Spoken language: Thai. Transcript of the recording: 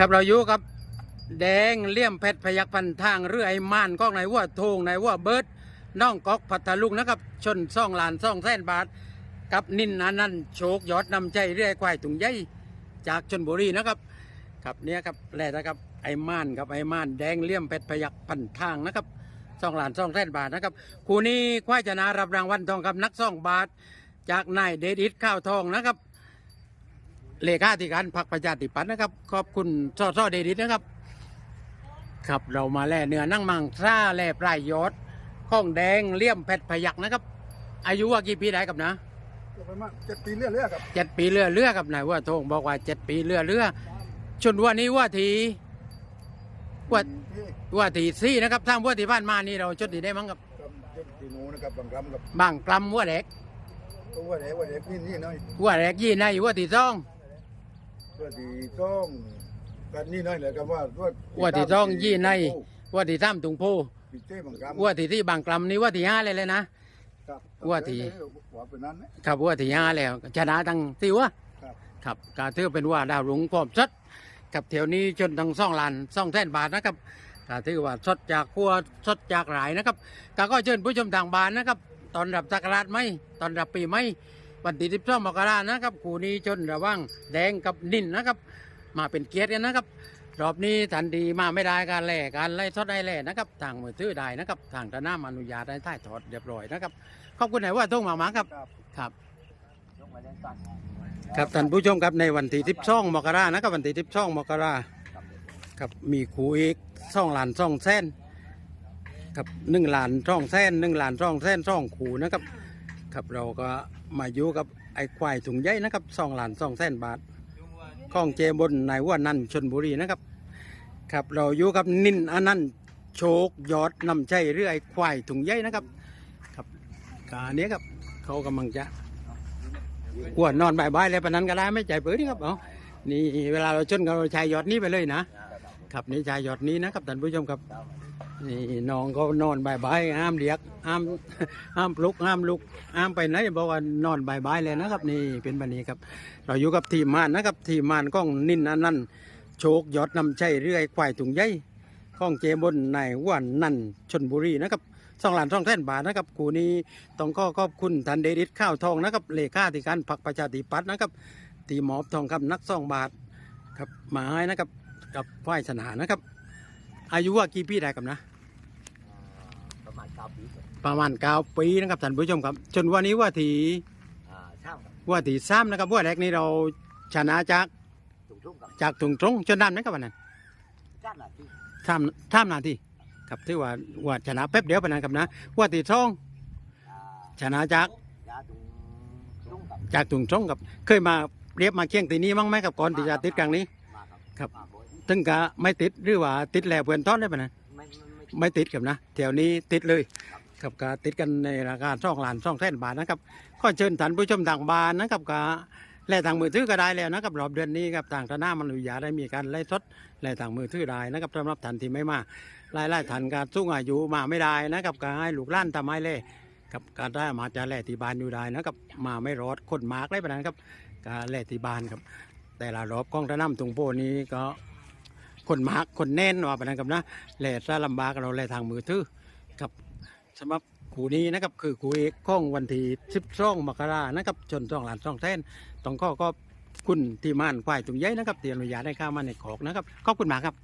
ครับเราอยู่กับ แดงเลี่ยมเพชรพยักพันทางเรือไอ้ม่านก้องไหนว่าโทงไหนว่าเบิร์ดน้องก๊อกพัทลุงนะครับ ชนซ่องลานซ่องแสนบาท กับนินนันนันโชคยอดนำใจเรื่อยควายถุงใหญ่จากชนบุรีนะครับครับเนี่ยครับแรกนะครับไอ้ม่านกับไอ้ม่านแดงเลี่ยมเพชรพยักพันทางนะครับซ่องลานซ่องแสนบาทนะครับคู่นี้ควายชนะรับรางวัลทองคำนักซ่องบาท จากนายเดดิตข้าวทองนะครับ เลขาธิการพรรคประชาธิปัตย์นะครับ ขอบคุณซอซอเดดิตนะครับ ครับเรามาแล่เนื้อนั่งมังซ่าแล่ปลายยอดข้องแดงเลี่ยมเพชรพยักนะครับ อายุว่ากี่ปีได้ครับนะประมาณเจ็ดปีเรื่อยๆครับเจ็ดปีเรือเรือครับนายว่าโทงบอกว่าเจ็ดปีเรือเรือชนวันนี้ว่าทีว่าที่ว่าทีซี่นะครับทางว่าที่บ้านมานี่เราชดดีได้มั้งครับกำเจ็ดปีหนูนะครับบางคำกับบางกลำว่าแหลกตัวไหนว่าเด็กนี่นี่น้อยว่าแหลกยี่ในว่าที่ซ่อง ตัวที่ช่องกันนี่น้อยเลยครับว่าตัวว่าที่ซ่องยี่ในว่าที่ซ้ำตุงโพปีเจ้บางคำว่าที่ที่บางกลำนี่ว่าที่ห้าเลยเลยนะครับว่าที่ว่าเป็นนั้นนะครับว่าที่ห้าแล้วชนะทั้งที่วะครับครับกาถือเป็นว่าดาวหลวงพร้อมสดกับแถวนี้จนทั้งซ่องลานซ่องแสนบาทนะครับกาถือว่าสดจากครัวสดจากหลายนะครับกาก็เชิญผู้ชมทางบ้านนะครับตอนรับสักราชไม่ตอนรับปีไม่ วันที่สิบสองมกรานะครับคู่นี้ชนระหว่างแดงกับนินนะครับ มาเป็นเกียรติกันนะครับ รอบนี้ทันทีมาไม่ได้การแล่การไล่ทอดได้แล่นะครับทางมือถือได้นะครับทางตะน้าอนุญาตได้ถ่ายทอดเรียบร้อยนะครับขอบคุณไหนว่าทุ่งหมากหมาครับครับครับครับท่านผู้ชมครับในวันที่ทิพช่องมกรานะครับวันที่ทิพช่องมกราครับมีครูเอกช่องหลานช่องแสนครับหนึ่งหลานช่องแสนหนึ่งหลานช่องแสนช่องขูนะครับ ครับ เราก็มาอยู่กับไอ้ควายถุงใหญ่นะครับช่องหลานช่องแสนบาทข้องเจบนนายว่านันท์ชนบุรีนะครับ ครับเราอยู่กับนินอนันต์โชคยอดนำใจเรือไอ้ควายถุงใหญ่นะครับ ครับการนี้ครับเขากำลังจะกวนนอนบ่ายๆเลยปะนั้นก็ได้ไม่ใจเปื้อนี่ครับเอานี่เวลาเราชนกันเราใช้ยอดนี้ไปเลยนะ ครับนี่ใช้ยอดนี้นะครับท่านผู้ชมครับ นี่น้องเขานอนบ่ายห้ามเรียกห้ามห้ามปลุกห้ามลุกห้ามไปไหนบอกว่านอนบ่ายเลยนะครับ นี่เป็นแบบนี้ครับ เราอยู่กับทีมมานนะครับ ทีมมานก้องนินอันนั้นโชคยอดนำใจเรื่อยควายถุงใหญ่ข้องเจบนในว่านนันชนบุรีนะครับสองหลานสองแสนบาทนะครับกูนี้ต้องขอขอบคุณทันเดดิตข้าวทองนะครับเลขาธิการพรรคประชาธิปัตย์นะครับตีหมอบทองคำนักซ่องบาทครับมาให้นะครับกับฝ่ายสนานะครับ อายุว่ากี่ปีได้ครับนะ เก้าปีครับประมาณเก้าปีนะครับท่านผู้ชมครับ จนวันนี้ว่าทีอ่าช่างครับว่าทีซ้ำนะครับว่าแรกนี้เราชนะจากถุงทุ่งกับจากถุงตรงจนด้านนะครับวันนั้นจ้านหน้าที่ซ้ำซ้ำนาทีครับที่ว่าว่าชนะแป๊บเดียวปะนั้นครับนะว่าทีทองอ่าชนะจากยาถุงทุ่งกับจากถุงตรงกับเคยมาเรียบมาเคียงตีนี้มั้งไหมครับก่อนที่จะติดกลางนี้ มาครับครับ มาบ่อยถึงกะไม่ติดหรือว่าติดแล้วเพื่อนทอนได้ปะนะ ไม่ติดกับนะแถวนี้ติดเลยครับกะติดกันในราคาช่องลานช่องแสนบาทนะครับก็เชิญท่านผู้ชมทางบ้านนะครับกะแล่ทางมือถือก็ได้แล้วนะครับรอบเดือนนี้ครับทางธนามันอนุญาตได้มีการไล่สดแล่ทางมือถือได้นะครับสำหรับท่านที่ไม่มาไล่ไล่ทันการสู้อายุมาไม่ได้นะครับก็ให้ลูกล้านทำให้เล่กับการได้มาจะแล่ที่บ้านอยู่ได้นะครับมาไม่รอดคนมาร์กได้ปะนั้นครับก็แล่ที่บ้านครับ แต่ละรอบกล้องตะน้ำตุงโพนี้ก็ คนมากคนแน่นว่าปะนั้นครับนะแหล่ซะลำบากเราแหล่ทางมือถือกับสำหรับคู่นี้นะครับคือคู่เอกข้องวันที่สิบสองมกรานะครับจนสองหลานสองแท่นต้องข้อก็คุณที่ม่านควายตุงใหญ่นะครับที่อนุญาตให้ข้ามาในขอกนะครับขอบคุณมากครับ